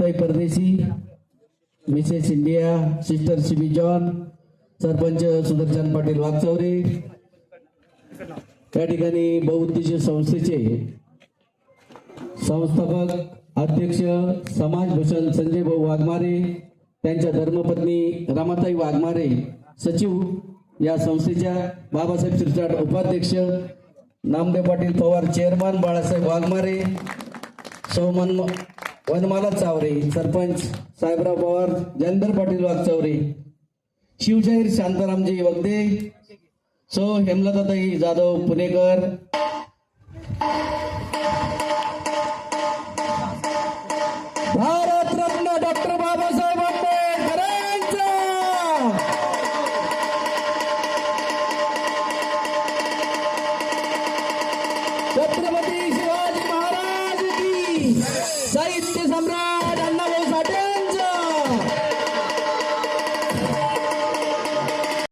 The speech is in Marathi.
Kavitai Pardeshi Mrs India sister Shibi John sarpanch Sudarshan Patil Wagchaure या ठिकाणी बहुउद्देशीय संस्थेचे संस्थापक अध्यक्ष समाजभूषण संजय भाऊ वाघमारे त्यांच्या धर्मपत्नी रमाताई वाघमारे सचिव या संस्थेच्या बाबासाहेब शिरसाट उपाध्यक्ष नामदेव पाटील पवार चेअरमन बाळासाहेब वाघमारे सौमन वनमाला चावरे सरपंच साहेबराव पवार जयंदर पाटील वाघचौरे शिवशाहीर शांतारामजी वगदे सो हेमलताताई जाधव पुणेकर. भारतरत्न डॉक्टर बाबासाहेब शिवाजी महाराज